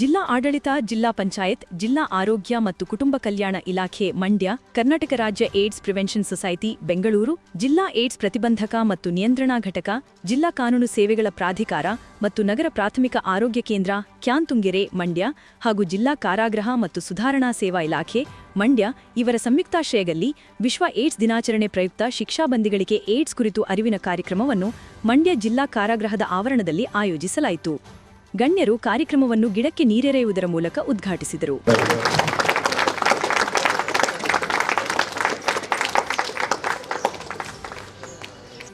ಜಿಲ್ಲಾ ಆಡಳಿತ, ಜಿಲ್ಲಾ ಪಂಚಾಯತ್, ಜಿಲ್ಲಾ ಆರೋಗ್ಯ ಮತ್ತು ಕುಟುಂಬ ಕಲ್ಯಾಣ ಇಲಾಖೆ, ಮಂಡ್ಯ, ಕರ್ನಾಟಕ ರಾಜ್ಯ ಏಡ್ಸ್ ಪ್ರಿವೆನ್ಷನ್ ಸೊಸೈಟಿ, ಬೆಂಗಳೂರು, ಜಿಲ್ಲಾ ಏಡ್ಸ್ ಪ್ರತಿಬಂಧಕ ಮತ್ತು ನಿಯಂತ್ರಣಾ ಘಟಕ, ಜಿಲ್ಲಾ ಕಾನೂನು ಸೇವೆಗಳ ಪ್ರಾಧಿಕಾರ ಮತ್ತು ನಗರ ಪ್ರಾಥಮಿಕ ಆರೋಗ್ಯ ಕೇಂದ್ರ ಕ್ಯಾಂತುಂಗೆರೆ ಮಂಡ್ಯ ಹಾಗೂ ಜಿಲ್ಲಾ ಕಾರಾಗೃಹ ಮತ್ತು ಸುಧಾರಣಾ ಸೇವಾ ಇಲಾಖೆ, ಮಂಡ್ಯ ಇವರ ಸಂಯುಕ್ತಾಶ್ರಯದಲ್ಲಿ ವಿಶ್ವ ಏಡ್ಸ್ ದಿನಾಚರಣೆ ಪ್ರಯುಕ್ತ ಶಿಕ್ಷಾಬಂದಿಗಳಿಗೆ ಏಡ್ಸ್ ಕುರಿತು ಅರಿವಿನ ಕಾರ್ಯಕ್ರಮವನ್ನು ಮಂಡ್ಯ ಜಿಲ್ಲಾ ಕಾರಾಗೃಹದ ಆವರಣದಲ್ಲಿ ಆಯೋಜಿಸಲಾಯಿತು. ಗಣ್ಯರು ಕಾರ್ಯಕ್ರಮವನ್ನು ಗಿಡಕ್ಕೆ ನೀರೆರೆಯುವುದರ ಮೂಲಕ ಉದ್ಘಾಟಿಸಿದರು.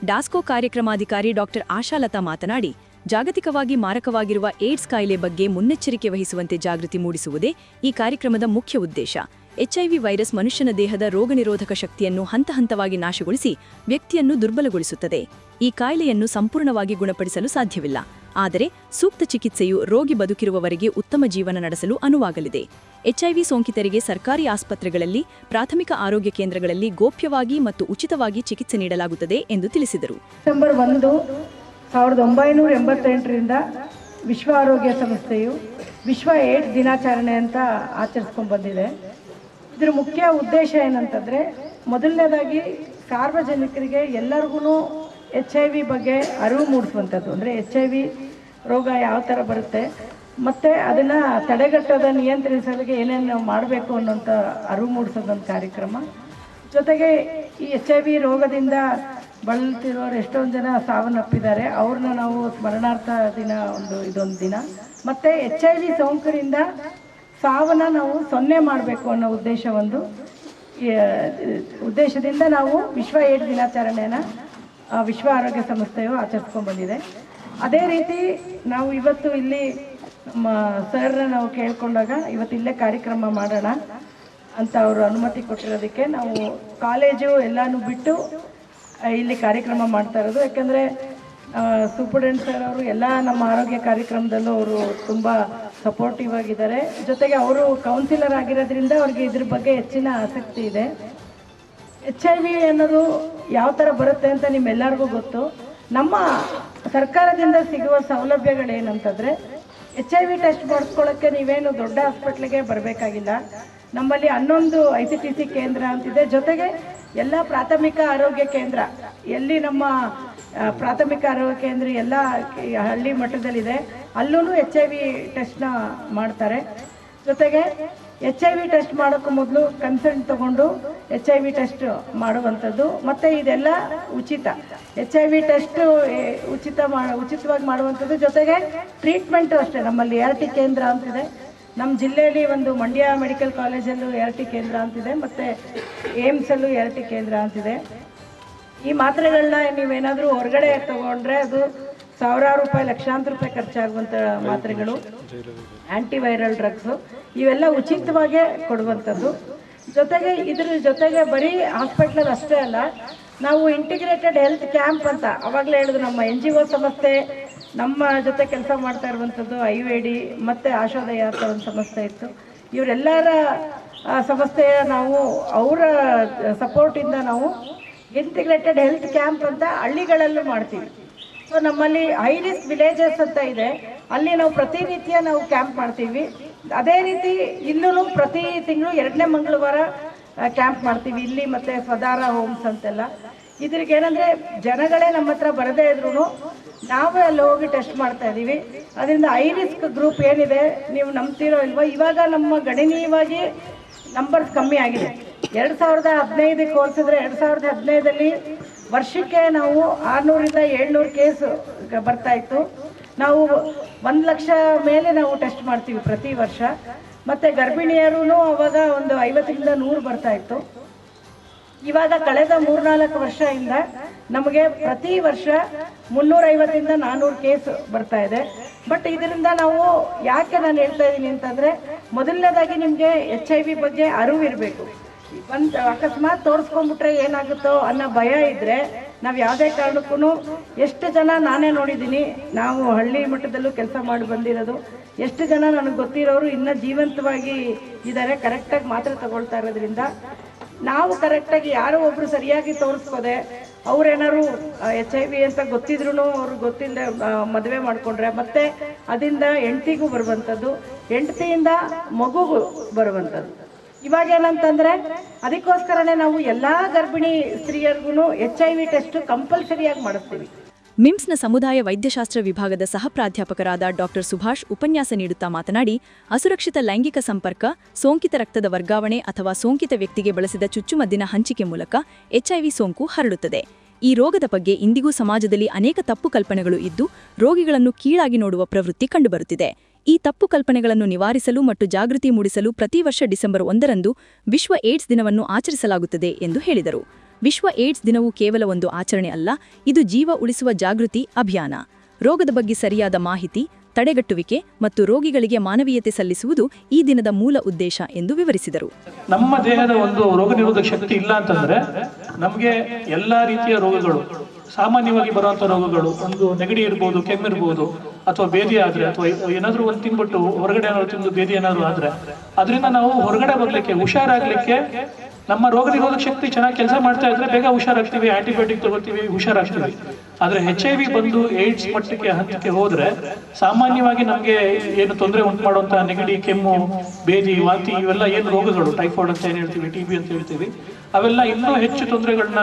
ಡಾಸ್ಕೋ ಕಾರ್ಯಕ್ರಮಾಧಿಕಾರಿ ಡಾಕ್ಟರ್ ಆಶಾಲತಾ ಮಾತನಾಡಿ, ಜಾಗತಿಕವಾಗಿ ಮಾರಕವಾಗಿರುವ ಏಡ್ಸ್ ಕಾಯಿಲೆ ಬಗ್ಗೆ ಮುನ್ನೆಚ್ಚರಿಕೆ ವಹಿಸುವಂತೆ ಜಾಗೃತಿ ಮೂಡಿಸುವುದೇ ಈ ಕಾರ್ಯಕ್ರಮದ ಮುಖ್ಯ ಉದ್ದೇಶ. ಎಚ್ಐವಿ ವೈರಸ್ ಮನುಷ್ಯನ ದೇಹದ ರೋಗನಿರೋಧಕ ಶಕ್ತಿಯನ್ನು ಹಂತ ಹಂತವಾಗಿ ನಾಶಗೊಳಿಸಿ ವ್ಯಕ್ತಿಯನ್ನು ದುರ್ಬಲಗೊಳಿಸುತ್ತದೆ. ಈ ಕಾಯಿಲೆಯನ್ನು ಸಂಪೂರ್ಣವಾಗಿ ಗುಣಪಡಿಸಲು ಸಾಧ್ಯವಿಲ್ಲ. ಆದರೆ ಸೂಕ್ತ ಚಿಕಿತ್ಸೆಯು ರೋಗಿ ಬದುಕಿರುವವರೆಗೆ ಉತ್ತಮ ಜೀವನ ನಡೆಸಲು ಅನುವಾಗಲಿದೆ. ಎಚ್ಐವಿ ಸೋಂಕಿತರಿಗೆ ಸರ್ಕಾರಿ ಆಸ್ಪತ್ರೆಗಳಲ್ಲಿ, ಪ್ರಾಥಮಿಕ ಆರೋಗ್ಯ ಕೇಂದ್ರಗಳಲ್ಲಿ ಗೋಪ್ಯವಾಗಿ ಮತ್ತು ಉಚಿತವಾಗಿ ಚಿಕಿತ್ಸೆ ನೀಡಲಾಗುತ್ತದೆ ಎಂದು ತಿಳಿಸಿದರು. ಡಿಸೆಂಬರ್ ಒಂದು, ಸಾವಿರದ ಒಂಬೈನೂರ ಎಂಬತ್ತೆಂಟರಿಂದ ವಿಶ್ವ ಆರೋಗ್ಯ ಸಂಸ್ಥೆಯು ವಿಶ್ವ ಏಡ್ಸ್ ದಿನಾಚರಣೆ ಅಂತ ಆಚರಿಸ್ಕೊಂಡು ಬಂದಿದೆ. ಇದರ ಮುಖ್ಯ ಉದ್ದೇಶ ಏನಂತಂದರೆ, ಮೊದಲನೇದಾಗಿ ಸಾರ್ವಜನಿಕರಿಗೆ ಎಲ್ಲರಿಗೂ ಎಚ್ ಐ ವಿ ಬಗ್ಗೆ ಅರಿವು ಮೂಡಿಸುವಂಥದ್ದು. ಅಂದರೆ ಎಚ್ ಐ ವಿ ರೋಗ ಯಾವ ಥರ ಬರುತ್ತೆ? ಮತ್ತು ಅದನ್ನು ತಡೆಗಟ್ಟೋದ ನಿಯಂತ್ರಿಸಲಿಕ್ಕೆ ಏನೇನು ಮಾಡಬೇಕು ಅನ್ನೋಂಥ ಅರಿವು ಮೂಡಿಸೋದೊಂದು ಕಾರ್ಯಕ್ರಮ. ಜೊತೆಗೆ ಈ ಎಚ್ ಐ ವಿ ರೋಗದಿಂದ ಬಳಲ್ತಿರೋರು ಎಷ್ಟೊಂದು ಜನ ಸಾವನ್ನಪ್ಪಿದ್ದಾರೆ. ಅವ್ರನ್ನ ನಾವು ಸ್ಮರಣಾರ್ಥ ದಿನ ಒಂದು ಇದೊಂದು ದಿನ. ಮತ್ತು ಎಚ್ ಐ ವಿ ಸೋಂಕರಿಂದ ಸಾವನ್ನ ನಾವು ಸೊನ್ನೆ ಮಾಡಬೇಕು ಅನ್ನೋ ಉದ್ದೇಶ ಒಂದು. ಉದ್ದೇಶದಿಂದ ನಾವು ವಿಶ್ವ ಏಡ್ ದಿನಾಚರಣೆನ ವಿಶ್ವ ಆರೋಗ್ಯ ಸಂಸ್ಥೆಯು ಆಚರಿಸ್ಕೊಂಡು ಬಂದಿದೆ. ಅದೇ ರೀತಿ ನಾವು ಇವತ್ತು ಇಲ್ಲಿ ನಮ್ಮ ಸರ್ನ ನಾವು ಕೇಳ್ಕೊಂಡಾಗ ಇವತ್ತು ಇಲ್ಲೇ ಕಾರ್ಯಕ್ರಮ ಮಾಡೋಣ ಅಂತ ಅವರು ಅನುಮತಿ ಕೊಟ್ಟಿರೋದಕ್ಕೆ ನಾವು ಕಾಲೇಜು ಎಲ್ಲಾನು ಬಿಟ್ಟು ಇಲ್ಲಿ ಕಾರ್ಯಕ್ರಮ ಮಾಡ್ತಾ ಇರೋದು. ಯಾಕಂದರೆ ಸೂಪರ್ಡೆಂಟ್ ಸರ್ ಅವರು ಎಲ್ಲ ನಮ್ಮ ಆರೋಗ್ಯ ಕಾರ್ಯಕ್ರಮದಲ್ಲೂ ಅವರು ತುಂಬ ಸಪೋರ್ಟಿವ್ ಆಗಿದ್ದಾರೆ. ಜೊತೆಗೆ ಅವರು ಕೌನ್ಸಿಲರ್ ಆಗಿರೋದ್ರಿಂದ ಅವ್ರಿಗೆ ಇದ್ರ ಬಗ್ಗೆ ಹೆಚ್ಚಿನ ಆಸಕ್ತಿ ಇದೆ. ಎಚ್ ಐ ವಿ ಅನ್ನೋದು ಯಾವ ಥರ ಬರುತ್ತೆ ಅಂತ ನಿಮ್ಮೆಲ್ಲರಿಗೂ ಗೊತ್ತು. ನಮ್ಮ ಸರ್ಕಾರದಿಂದ ಸಿಗುವ ಸೌಲಭ್ಯಗಳೇನಂತಂದರೆ ಎಚ್ ಐ ವಿ ಟೆಸ್ಟ್ ಮಾಡಿಸ್ಕೊಳ್ಳೋಕ್ಕೆ ನೀವೇನು ದೊಡ್ಡ ಹಾಸ್ಪಿಟ್ಲಿಗೆ ಬರಬೇಕಾಗಿಲ್ಲ. ನಮ್ಮಲ್ಲಿ ಹನ್ನೊಂದು ಐ ಸಿ ಟಿ ಸಿ ಕೇಂದ್ರ ಅಂತಿದೆ. ಜೊತೆಗೆ ಎಲ್ಲ ಪ್ರಾಥಮಿಕ ಆರೋಗ್ಯ ಕೇಂದ್ರ, ಎಲ್ಲಿ ನಮ್ಮ ಪ್ರಾಥಮಿಕ ಆರೋಗ್ಯ ಕೇಂದ್ರ ಎಲ್ಲ ಹಳ್ಳಿ ಮಟ್ಟದಲ್ಲಿದೆ. ಅಲ್ಲೂ ಎಚ್ ಐ ವಿ ಟೆಸ್ಟ್ನ ಮಾಡ್ತಾರೆ. ಜೊತೆಗೆ ಎಚ್ ಐ ವಿ ಟೆಸ್ಟ್ ಮಾಡೋಕ್ಕೂ ಮೊದಲು ಕನ್ಸಲ್ಟ್ ತಗೊಂಡು ಎಚ್ ಐ ವಿ ಟೆಸ್ಟ್ ಮಾಡುವಂಥದ್ದು. ಮತ್ತು ಇದೆಲ್ಲ ಉಚಿತ. ಎಚ್ ಐ ವಿ ಟೆಸ್ಟ್ ಉಚಿತ ಮಾ, ಉಚಿತವಾಗಿ ಮಾಡುವಂಥದ್ದು ಜೊತೆಗೆ ಟ್ರೀಟ್ಮೆಂಟು ಅಷ್ಟೇ. ನಮ್ಮಲ್ಲಿ ಆರ್ ಟಿ ಕೇಂದ್ರ ಅಂತಿದೆ ನಮ್ಮ ಜಿಲ್ಲೆಯಲ್ಲಿ ಒಂದು ಮಂಡ್ಯ ಮೆಡಿಕಲ್ ಕಾಲೇಜಲ್ಲೂ ಆರ್ ಟಿ ಕೇಂದ್ರ ಅಂತಿದೆ ಮತ್ತು ಏಮ್ಸಲ್ಲೂ ಆರ್ ಟಿ ಕೇಂದ್ರ ಅಂತಿದೆ ಈ ಮಾತ್ರೆಗಳನ್ನ ನೀವೇನಾದರೂ ಹೊರಗಡೆ ತಗೊಂಡ್ರೆ ಅದು ಸಾವಿರಾರು ರೂಪಾಯಿ, ಲಕ್ಷಾಂತರ ರೂಪಾಯಿ ಖರ್ಚಾಗುವಂಥ ಮಾತ್ರೆಗಳು ಆ್ಯಂಟಿವೈರಲ್ ಡ್ರಗ್ಸು ಇವೆಲ್ಲ ಉಚಿತವಾಗೇ ಕೊಡುವಂಥದ್ದು. ಜೊತೆಗೆ ಇದ್ರ ಜೊತೆಗೆ ಬರೀ ಹಾಸ್ಪಿಟ್ಲಲ್ಲಿ ಅಷ್ಟೇ ಅಲ್ಲ, ನಾವು ಇಂಟಿಗ್ರೇಟೆಡ್ ಹೆಲ್ತ್ ಕ್ಯಾಂಪ್ ಅಂತ ಅವಾಗಲೇ ಹೇಳಿದ್ರು ನಮ್ಮ ಎನ್ ಜಿ ಒ ಸಂಸ್ಥೆ, ನಮ್ಮ ಜೊತೆ ಕೆಲಸ ಮಾಡ್ತಾ ಇರುವಂಥದ್ದು ಐ ವಿ ಡಿ ಮತ್ತು ಆಶೋದಯ ಅಂತ ಒಂದು ಸಂಸ್ಥೆ ಇತ್ತು. ಇವರೆಲ್ಲರ ಸಂಸ್ಥೆಯ ನಾವು, ಅವರ ಸಪೋರ್ಟಿಂದ ನಾವು ಇಂಟಿಗ್ರೇಟೆಡ್ ಹೆಲ್ತ್ ಕ್ಯಾಂಪ್ ಅಂತ ಹಳ್ಳಿಗಳಲ್ಲೂ ಮಾಡ್ತೀವಿ. ಸೊ ನಮ್ಮಲ್ಲಿ ಹೈ ರಿಸ್ಕ್ ವಿಲೇಜಸ್ ಅಂತ ಇದೆ. ಅಲ್ಲಿ ನಾವು ಪ್ರತಿನಿತ್ಯ ನಾವು ಕ್ಯಾಂಪ್ ಮಾಡ್ತೀವಿ. ಅದೇ ರೀತಿ ಇಲ್ಲೂ ಪ್ರತಿ ತಿಂಗಳು ಎರಡನೇ ಮಂಗಳವಾರ ಕ್ಯಾಂಪ್ ಮಾಡ್ತೀವಿ. ಇಲ್ಲಿ ಮತ್ತು ಸ್ವದಾರ ಹೋಮ್ಸ್ ಅಂತೆಲ್ಲ. ಇದ್ರಿಗೆ ಏನಂದರೆ ಜನಗಳೇ ನಮ್ಮ ಹತ್ರ ಬರದೇ ಇದ್ರೂ ನಾವೇ ಅಲ್ಲಿ ಹೋಗಿ ಟೆಸ್ಟ್ ಮಾಡ್ತಾ ಇದ್ದೀವಿ. ಅದರಿಂದ ಹೈ ರಿಸ್ಕ್ ಗ್ರೂಪ್ ಏನಿದೆ ನೀವು ನಂಬ್ತಿರೋ ಇಲ್ವೋ, ಇವಾಗ ನಮ್ಮ ಗಣನೀಯವಾಗಿ ನಂಬರ್ಸ್ ಕಮ್ಮಿ ಆಗಿದೆ. ಎರಡು ಸಾವಿರದ ಹದಿನೈದಕ್ಕೆ ಹೋಲಿಸಿದ್ರೆ ಎರಡು ಸಾವಿರದ ಹದಿನೈದಲ್ಲಿ ವರ್ಷಕ್ಕೆ ನಾವು ಆರುನೂರಿಂದ ಏಳ್ನೂರು ಕೇಸ್ ಬರ್ತಾ ಇತ್ತು. ನಾವು ಒಂದು ಲಕ್ಷ ಮೇಲೆ ನಾವು ಟೆಸ್ಟ್ ಮಾಡ್ತೀವಿ ಪ್ರತಿ ವರ್ಷ. ಮತ್ತು ಗರ್ಭಿಣಿಯರೂ ಅವಾಗ ಒಂದು ಐವತ್ತರಿಂದ ನೂರು ಬರ್ತಾ ಇತ್ತು. ಇವಾಗ ಕಳೆದ ಮೂರ್ನಾಲ್ಕು ವರ್ಷದಿಂದ ನಮಗೆ ಪ್ರತಿ ವರ್ಷ ಮುನ್ನೂರೈವತ್ತರಿಂದ ನಾನ್ನೂರು ಕೇಸ್ ಬರ್ತಾ ಇದೆ. ಬಟ್ ಇದರಿಂದ ನಾವು ಯಾಕೆ ನಾನು ಹೇಳ್ತಾ ಇದ್ದೀನಿ ಅಂತಂದರೆ ಮೊದಲನೇದಾಗಿ ನಿಮಗೆ ಎಚ್ ಐ ವಿ ಬಗ್ಗೆ ಅರಿವು ಇರಬೇಕು ಒಂದು ಅಕಸ್ಮಾತ್ ತೋರಿಸ್ಕೊಂಡ್ಬಿಟ್ರೆ ಏನಾಗುತ್ತೋ ಅನ್ನೋ ಭಯ ಇದ್ದರೆ ನಾವು ಯಾವುದೇ ಕಾರಣಕ್ಕೂ ಎಷ್ಟು ಜನ ನಾನೇ ನೋಡಿದ್ದೀನಿ, ನಾವು ಹಳ್ಳಿ ಮಟ್ಟದಲ್ಲೂ ಕೆಲಸ ಮಾಡಿ ಬಂದಿರೋದು. ಎಷ್ಟು ಜನ ನನಗೆ ಗೊತ್ತಿರೋರು ಇನ್ನೂ ಜೀವಂತವಾಗಿ ಇದ್ದಾರೆ ಕರೆಕ್ಟಾಗಿ ಮಾತ್ರೆ ತಗೊಳ್ತಾ ಇರೋದ್ರಿಂದ ನಾವು ಕರೆಕ್ಟಾಗಿ ಯಾರೋ ಒಬ್ರು ಸರಿಯಾಗಿ ತೋರಿಸ್ಕೋದೆ, ಅವ್ರೇನಾದ್ರು ಎಚ್ ಐ ವಿ ಅಂತ ಗೊತ್ತಿದ್ರು ಅವರು ಗೊತ್ತಿಲ್ಲದೆ ಮದುವೆ ಮಾಡಿಕೊಂಡ್ರೆ, ಮತ್ತೆ ಅದರಿಂದ ಹೆಂಡ್ತಿಗೂ ಬರುವಂಥದ್ದು ಹೆಂಡತಿಯಿಂದ ಮಗುಗೂ ಬರುವಂಥದ್ದು ಇವಾಗ ಏನಂತಂದ್ರೆ ಅದಕ್ಕೋಸ್ಕರನೇ ನಾವು ಎಲ್ಲಾ ಗರ್ಭಿಣಿ ಸ್ತ್ರೀಯರಿಗೂ ಎಚ್ ಐ ವಿ ಟೆಸ್ಟ್ ಕಂಪಲ್ಸರಿಯಾಗಿ ಮಾಡಿಸ್ತೀವಿ. ಮಿಮ್ಸ್ನ ಸಮುದಾಯ ವೈದ್ಯಶಾಸ್ತ್ರ ವಿಭಾಗದ ಸಹ ಪ್ರಾಧ್ಯಾಪಕರಾದ ಡಾಕ್ಟರ್ ಸುಭಾಷ್ ಉಪನ್ಯಾಸ ನೀಡುತ್ತಾ ಮಾತನಾಡಿ, ಅಸುರಕ್ಷಿತ ಲೈಂಗಿಕ ಸಂಪರ್ಕ, ಸೋಂಕಿತ ರಕ್ತದ ವರ್ಗಾವಣೆ ಅಥವಾ ಸೋಂಕಿತ ವ್ಯಕ್ತಿಗೆ ಬಳಸಿದ ಚುಚ್ಚುಮದ್ದಿನ ಹಂಚಿಕೆ ಮೂಲಕ ಎಚ್ಐವಿ ಸೋಂಕು ಹರಡುತ್ತದೆ. ಈ ರೋಗದ ಬಗ್ಗೆ ಇಂದಿಗೂ ಸಮಾಜದಲ್ಲಿ ಅನೇಕ ತಪ್ಪು ಕಲ್ಪನೆಗಳು ಇದ್ದು, ರೋಗಿಗಳನ್ನು ಕೀಳಾಗಿ ನೋಡುವ ಪ್ರವೃತ್ತಿ ಕಂಡುಬರುತ್ತಿದೆ. ಈ ತಪ್ಪು ಕಲ್ಪನೆಗಳನ್ನು ನಿವಾರಿಸಲು ಮತ್ತು ಜಾಗೃತಿ ಮೂಡಿಸಲು ಪ್ರತಿ ವರ್ಷ ಡಿಸೆಂಬರ್ ಒಂದರಂದು ವಿಶ್ವ ಏಡ್ಸ್ ದಿನವನ್ನು ಆಚರಿಸಲಾಗುತ್ತದೆ ಎಂದು ಹೇಳಿದರು. ವಿಶ್ವ ಏಡ್ಸ್ ದಿನವು ಕೇವಲ ಒಂದು ಆಚರಣೆ ಅಲ್ಲ, ಇದು ಜೀವ ಉಳಿಸುವ ಜಾಗೃತಿ ಅಭಿಯಾನ. ರೋಗದ ಬಗ್ಗೆ ಸರಿಯಾದ ಮಾಹಿತಿ, ತಡೆಗಟ್ಟುವಿಕೆ ಮತ್ತು ರೋಗಿಗಳಿಗೆ ಮಾನವೀಯತೆ ಸಲ್ಲಿಸುವುದು ಈ ದಿನದ ಮೂಲ ಉದ್ದೇಶ ಎಂದು ವಿವರಿಸಿದರು. ನಮ್ಮ ದೇಹದ ಒಂದು ರೋಗ ನಿರೋಧಕ ಶಕ್ತಿ ಇಲ್ಲ ಅಂತಂದ್ರೆ ನಮಗೆ ಎಲ್ಲಾ ರೀತಿಯ ರೋಗಗಳು, ಸಾಮಾನ್ಯವಾಗಿ ಬರುವಂತ ರೋಗಗಳು, ಒಂದು ನೆಗಡಿ ಇರ್ಬೋದು ಕೆಮ್ಮಿರ್ಬೋದು ಅಥವಾ ಬೇದಿ ಆದ್ರೆ, ಅಥವಾ ಏನಾದರೂ ಒಂದು ತಿನ್ಬಿಟ್ಟು ಹೊರಗಡೆ ಏನಾದ್ರು ತಿಂದು ಬೇದಿ ಏನಾದ್ರು ಆದ್ರೆ, ಅದರಿಂದ ನಾವು ಹೊರಗಡೆ ಬರ್ಲಿಕ್ಕೆ ಹುಷಾರಾಗ್ಲಿಕ್ಕೆ, ನಮ್ಮ ರೋಗ ನಿರೋಧಕ ಶಕ್ತಿ ಚೆನ್ನಾಗಿ ಕೆಲಸ ಮಾಡ್ತಾ ಇದ್ರೆ ಬೇಗ ಹುಷಾರಾಗ್ತೀವಿ ಆಂಟಿಬಯೋಟಿಕ್ ತಗೋತೀವಿ, ಹುಷಾರಾಗ್ತೀವಿ. ಆದ್ರೆ ಹೆಚ್ ಐ ವಿ ಬಂದು ಏಡ್ಸ್ ಮಟ್ಟಕ್ಕೆ, ಹಂತಕ್ಕೆ ಹೋದ್ರೆ ಸಾಮಾನ್ಯವಾಗಿ ನಮಗೆ ಏನು ತೊಂದರೆ ಉಂಟು ಮಾಡುವಂಥ ನೆಗಡಿ, ಕೆಮ್ಮು ಬೇದಿ ವಾಂತಿ ಇವೆಲ್ಲ ಏನು ರೋಗಗಳು ಟೈಫಾಯ್ಡ್ ಅಂತ ಏನ್ ಹೇಳ್ತೀವಿ ಟಿ ಬಿ ಅಂತ ಹೇಳ್ತೀವಿ, ಅವೆಲ್ಲ ಇನ್ನೂ ಹೆಚ್ಚು ತೊಂದರೆಗಳನ್ನ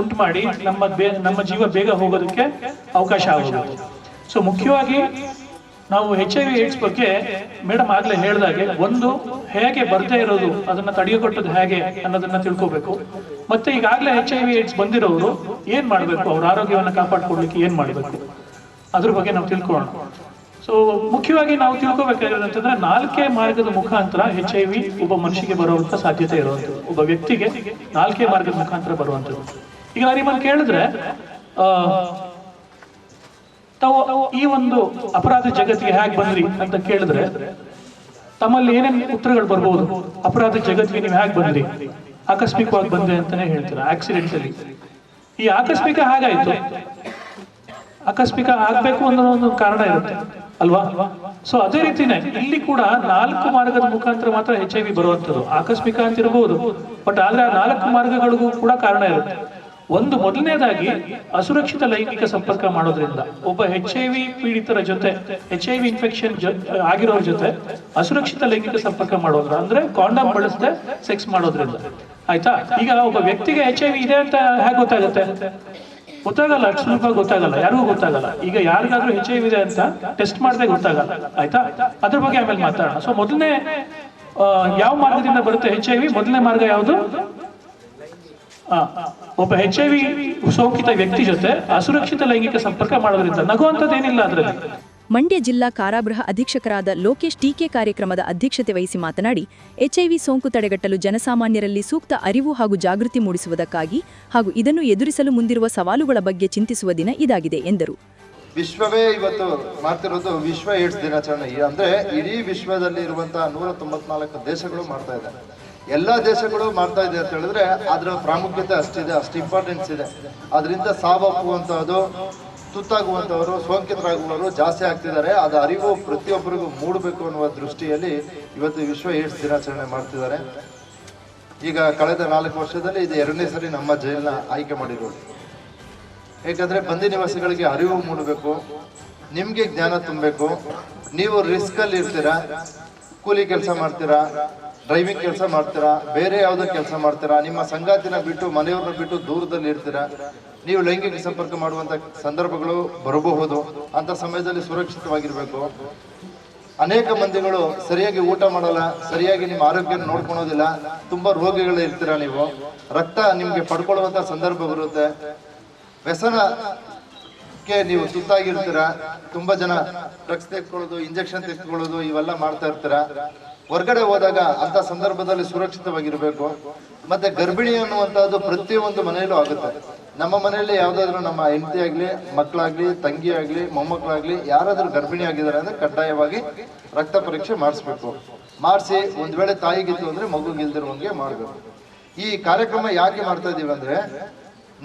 ಉಂಟು ಮಾಡಿ ನಮ್ಮ ಬೇ ನಮ್ಮ ಜೀವ ಬೇಗ ಹೋಗೋದಕ್ಕೆ ಅವಕಾಶ ಆಗುತ್ತೆ ಸೊ ಮುಖ್ಯವಾಗಿ ನಾವು ಎಚ್ ಐ ವಿ ಏಡ್ಸ್ ಬಗ್ಗೆ ಮೇಡಮ್ ಆಗಲೇ ಹೇಳಿದಾಗೆ ಒಂದು, ಹೇಗೆ ಬರ್ತಾ ಇರೋದು, ಅದನ್ನ ತಡೆಯಕೊಟ್ಟದ್ದು ಹೇಗೆ ಅನ್ನೋದನ್ನ ತಿಳ್ಕೋಬೇಕು. ಮತ್ತೆ ಈಗಾಗಲೇ ಎಚ್ ಐ ವಿ ಏಡ್ಸ್ ಬಂದಿರೋರು ಏನು ಮಾಡಬೇಕು? ಅವ್ರ ಆರೋಗ್ಯವನ್ನು ಕಾಪಾಡ್ಕೊಳ್ಳಿಕ್ಕೆ ಏನು ಮಾಡಬೇಕು? ಅದ್ರ ಬಗ್ಗೆ ನಾವು ತಿಳ್ಕೊಳ್ಳೋಣ. ಸೊ ಮುಖ್ಯವಾಗಿ ನಾವು ತಿಳ್ಕೊಬೇಕಾಗಿರೋದಂತಂದ್ರೆ ನಾಲ್ಕೇ ಮಾರ್ಗದ ಮುಖಾಂತರ ಎಚ್ ಐ ವಿ ಒಬ್ಬ ಮನುಷ್ಯಗೆ ಬರುವಂತ ಸಾಧ್ಯತೆ ಇರುವಂಥದ್ದು. ಒಬ್ಬ ವ್ಯಕ್ತಿಗೆ ನಾಲ್ಕೇ ಮಾರ್ಗದ ಮುಖಾಂತರ ಬರುವಂಥದ್ದು. ಈಗ ನಾನು ಕೇಳಿದ್ರೆ ತಾವು ಈ ಒಂದು ಅಪರಾಧ ಜಗತ್ತಿಗೆ ಹೇಗೆ ಬಂದ್ರಿ ಅಂತ ಕೇಳಿದ್ರೆ, ತಮ್ಮಲ್ಲಿ ಏನೇನು ಉತ್ತರಗಳು ಬರ್ಬೋದು, ಅಪರಾಧ ಜಗತ್ತಿಗೆ ನೀವು ಹೇಗೆ ಬಂದ್ರಿ? ಆಕಸ್ಮಿಕವಾಗಿ ಬಂದೆ ಅಂತಾನೆ ಹೇಳ್ತಾರೆ ಆಕ್ಸಿಡೆಂಟ್ ಅಲ್ಲಿ? ಈ ಆಕಸ್ಮಿಕ ಹಾಗಾಯ್ತು. ಆಕಸ್ಮಿಕ ಆಗ್ಬೇಕು ಅನ್ನೋ ಒಂದು ಕಾರಣ ಇರುತ್ತೆ, ಅಲ್ವಾ? ಸೊ ಅದೇ ರೀತಿನೇ, ಇಲ್ಲಿ ಕೂಡ ನಾಲ್ಕು ಮಾರ್ಗದ ಮುಖಾಂತರ ಮಾತ್ರ ಎಚ್ ಐ ವಿ ಬರುವಂತದ್ದು ಆಕಸ್ಮಿಕ ಅಂತ ಇರಬಹುದು ಬಟ್ ಆದ್ರೆ ಆ ನಾಲ್ಕು ಮಾರ್ಗಗಳಿಗೂ ಕೂಡ ಕಾರಣ ಇರುತ್ತೆ. ಒಂದು ಮೊದಲನೇದಾಗಿ ಅಸುರಕ್ಷಿತ ಲೈಂಗಿಕ ಸಂಪರ್ಕ ಮಾಡೋದ್ರಿಂದ ಒಬ್ಬ ಎಚ್ ಐ ವಿ ಪೀಡಿತರ ಜೊತೆ ಎಚ್ ಐ ವಿ ಇನ್ಫೆಕ್ಷನ್ ಆಗಿರೋರ ಜೊತೆ ಅಸುರಕ್ಷಿತ ಲೈಂಗಿಕ ಸಂಪರ್ಕ ಮಾಡೋದ್ರ ಅಂದ್ರೆ ಕಾಂಡಮ್ ಬಳಸದೆ ಸೆಕ್ಸ್ ಮಾಡೋದ್ರಿಂದ. ಆಯ್ತಾ? ಈಗ ಒಬ್ಬ ವ್ಯಕ್ತಿಗೆ ಎಚ್ ಐ ವಿ ಇದೆ ಅಂತ ಹೇಗೆ ಗೊತ್ತಾಗುತ್ತೆ? ಗೊತ್ತಾಗಲ್ಲ, ಸುಲಭ ಗೊತ್ತಾಗಲ್ಲ, ಯಾರಿಗೂ ಗೊತ್ತಾಗಲ್ಲ. ಈಗ ಯಾರಿಗಾದ್ರೂ ಎಚ್ ಐ ವಿ ಇದೆ ಅಂತ ಟೆಸ್ಟ್ ಮಾಡದೆ ಗೊತ್ತಾಗಲ್ಲ. ಆಯ್ತಾ? ಅದ್ರ ಬಗ್ಗೆ ಆಮೇಲೆ ಮಾತಾಡೋಣ. ಸೊ ಮೊದಲನೇ ಯಾವ ಮಾರ್ಗದಿಂದ ಬರುತ್ತೆ ಎಚ್ ಐ ವಿ ಮೊದಲನೇ ಮಾರ್ಗ ಯಾವುದು? ಒಬ್ಬ ಎಚ್ ಐ ವಿ ಸೋಂಕಿತ ವ್ಯಕ್ತಿ ಜೊತೆ ಅಸುರಕ್ಷಿತ ಲೈಂಗಿಕ ಸಂಪರ್ಕ ಮಾಡೋದ್ರಿಂದ ನಗುವಂಥದ್ದೇನಿಲ್ಲ ಅದರಲ್ಲಿ. ಮಂಡ್ಯ ಜಿಲ್ಲಾ ಕಾರಾಗೃಹ ಅಧೀಕ್ಷಕರಾದ ಲೋಕೇಶ್ ಟೀಕೆ ಕಾರ್ಯಕ್ರಮದ ಅಧ್ಯಕ್ಷತೆ ವಹಿಸಿ ಮಾತನಾಡಿ ಎಚ್ಐವಿ ಸೋಂಕು ತಡೆಗಟ್ಟಲು ಜನಸಾಮಾನ್ಯರಲ್ಲಿ ಸೂಕ್ತ ಅರಿವು ಹಾಗೂ ಜಾಗೃತಿ ಮೂಡಿಸುವುದಕ್ಕಾಗಿ ಹಾಗೂ ಇದನ್ನು ಎದುರಿಸಲು ಮುಂದಿರುವ ಸವಾಲುಗಳ ಬಗ್ಗೆ ಚಿಂತಿಸುವ ದಿನ ಇದಾಗಿದೆ ಎಂದರು. ವಿಶ್ವವೇ ಇವತ್ತು ಮಾಡ್ತಿರೋದು ವಿಶ್ವ ಏಡ್ಸ್ ದಿನಾಚರಣೆ. ಅಂದ್ರೆ ಇಡೀ ವಿಶ್ವದಲ್ಲಿ ಇರುವಂತಹ ನೂರ ತೊಂಬತ್ನಾಲ್ಕು ದೇಶಗಳು ಮಾಡ್ತಾ ಇದೆ ಎಲ್ಲಾ ದೇಶಗಳು ಮಾಡ್ತಾ ಇದೆ ಅಂತ ಹೇಳಿದ್ರೆ ಅದರ ಪ್ರಾಮುಖ್ಯತೆ ಅಷ್ಟಿದೆ, ಅಷ್ಟು ಇಂಪಾರ್ಟೆನ್ಸ್ ಇದೆ. ಅದರಿಂದ ಸಾವಪ್ಪುವಂತಹದ್ದು ತುತ್ತಾಗುವಂಥವರು ಸೋಂಕಿತರಾಗುವವರು ಜಾಸ್ತಿ ಆಗ್ತಿದ್ದಾರೆ. ಅದು ಅರಿವು ಪ್ರತಿಯೊಬ್ಬರಿಗೂ ಮೂಡಬೇಕು ಅನ್ನುವ ದೃಷ್ಟಿಯಲ್ಲಿ ಇವತ್ತು ವಿಶ್ವ ಏಡ್ಸ್ ದಿನಾಚರಣೆ ಮಾಡ್ತಿದ್ದಾರೆ. ಈಗ ಕಳೆದ ನಾಲ್ಕು ವರ್ಷದಲ್ಲಿ ಇದು ಎರಡನೇ ಸರಿ ನಮ್ಮ ಜೈಲನ್ನ ಆಯ್ಕೆ ಮಾಡಿರೋದು. ಏಕೆಂದರೆ ಬಂದಿ ನಿವಾಸಿಗಳಿಗೆ ಅರಿವು ಮೂಡಬೇಕು, ನಿಮಗೆ ಜ್ಞಾನ ತುಂಬಬೇಕು, ನೀವು ರಿಸ್ಕಲ್ಲಿ ಇರ್ತೀರಾ, ಕೂಲಿ ಕೆಲಸ ಮಾಡ್ತೀರಾ ಡ್ರೈವಿಂಗ್ ಕೆಲಸ ಮಾಡ್ತೀರಾ? ಬೇರೆ ಯಾವುದೋ ಕೆಲಸ ಮಾಡ್ತೀರಾ? ನಿಮ್ಮ ಸಂಗಾತಿನ ಬಿಟ್ಟು, ಮನೆಯವ್ರನ್ನ ಬಿಟ್ಟು ದೂರದಲ್ಲಿ ಇರ್ತೀರಾ? ನೀವು ಲೈಂಗಿಕ ಸಂಪರ್ಕ ಮಾಡುವಂಥ ಸಂದರ್ಭಗಳು ಬರಬಹುದು. ಅಂತ ಸಮಯದಲ್ಲಿ ಸುರಕ್ಷಿತವಾಗಿರಬೇಕು. ಅನೇಕ ಮಂದಿಗಳು ಸರಿಯಾಗಿ ಊಟ ಮಾಡಲ್ಲ, ಸರಿಯಾಗಿ ನಿಮ್ಮ ಆರೋಗ್ಯ ನೋಡ್ಕೊಳೋದಿಲ್ಲ. ತುಂಬ ರೋಗಿಗಳು ಇರ್ತೀರಾ ನೀವು? ರಕ್ತ ನಿಮಗೆ ಪಡ್ಕೊಳ್ಳುವಂಥ ಸಂದರ್ಭ ಬರುತ್ತೆ. ವ್ಯಸನಕ್ಕೆ ನೀವು ತುತ್ತಾಗಿರ್ತೀರಾ? ತುಂಬಾ ಜನ ಡ್ರಗ್ಸ್ ತೆಗೆದುಕೊಳ್ಳೋದು, ಇಂಜೆಕ್ಷನ್ ತೆಗೆದುಕೊಳ್ಳೋದು, ಇವೆಲ್ಲ ಮಾಡ್ತಾ ಇರ್ತೀರಾ? ಹೊರಗಡೆ ಹೋದಾಗ ಅಂತ ಸಂದರ್ಭದಲ್ಲಿ ಸುರಕ್ಷಿತವಾಗಿರಬೇಕು. ಮತ್ತೆ ಗರ್ಭಿಣಿ ಅನ್ನುವಂಥದ್ದು ಪ್ರತಿಯೊಂದು ಮನೆಯಲ್ಲೂ ಆಗುತ್ತೆ. ನಮ್ಮ ಮನೆಯಲ್ಲಿ ಯಾವುದಾದ್ರೂ ನಮ್ಮ ಹೆಂಡತಿ ಆಗಲಿ, ಮಕ್ಕಳಾಗ್ಲಿ, ತಂಗಿ ಆಗ್ಲಿ, ಮೊಮ್ಮಕ್ಕಳಾಗ್ಲಿ ಯಾರಾದ್ರೂ ಗರ್ಭಿಣಿ ಆಗಿದ್ದಾರೆ ಅಂದರೆ ಕಡ್ಡಾಯವಾಗಿ ರಕ್ತ ಪರೀಕ್ಷೆ ಮಾಡಿಸ್ಬೇಕು. ಮಾಡಿಸಿ ಒಂದು ವೇಳೆ ತಾಯಿಗಿತ್ತು ಅಂದ್ರೆ ಮಗುಗಿಲ್ದಿರುವಂಗೆ ಮಾಡಬೇಕು. ಈ ಕಾರ್ಯಕ್ರಮ ಯಾಕೆ ಮಾಡ್ತಾ ಇದ್ದೀವಿ ಅಂದ್ರೆ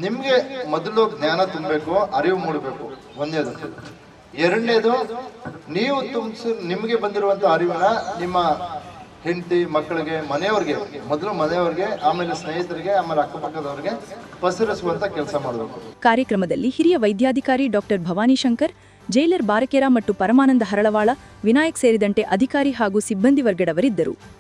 ನಿಮಗೆ ಮೊದಲು ಜ್ಞಾನ ತುಂಬಬೇಕು, ಅರಿವು ಮೂಡಬೇಕು. ಒಂದೇದು ಎರಡನೇದು, ನೀವು ತುಂಬಿಸಿ, ನಿಮಗೆ ಬಂದಿರುವಂತ ಅರಿವನ್ನ ನಿಮ್ಮ ಹೆಂಡತಿ ಮಕ್ಕಳಿಗೆ, ಮನೆಯವ್ರಿಗೆ, ಮೊದಲು ಮನೆಯವ್ರಿಗೆ, ಆಮೇಲೆ ಸ್ನೇಹಿತರಿಗೆ, ಆಮೇಲೆ ಅಕ್ಕಪಕ್ಕದವ್ರಿಗೆ ಪಸರಿಸುವಂತ ಕೆಲಸ ಮಾಡಬೇಕು. ಕಾರ್ಯಕ್ರಮದಲ್ಲಿ ಹಿರಿಯ ವೈದ್ಯಾಧಿಕಾರಿ ಡಾಕ್ಟರ್ ಭವಾನಿ ಶಂಕರ್, ಜೈಲರ್ ಬಾರಕೇರಾ ಮತ್ತು ಪರಮಾನಂದ ಹರಳವಾಳ, ವಿನಾಯಕ್ ಸೇರಿದಂತೆ ಅಧಿಕಾರಿ ಹಾಗೂ ಸಿಬ್ಬಂದಿ ವರ್ಗದವರಿದ್ದರು.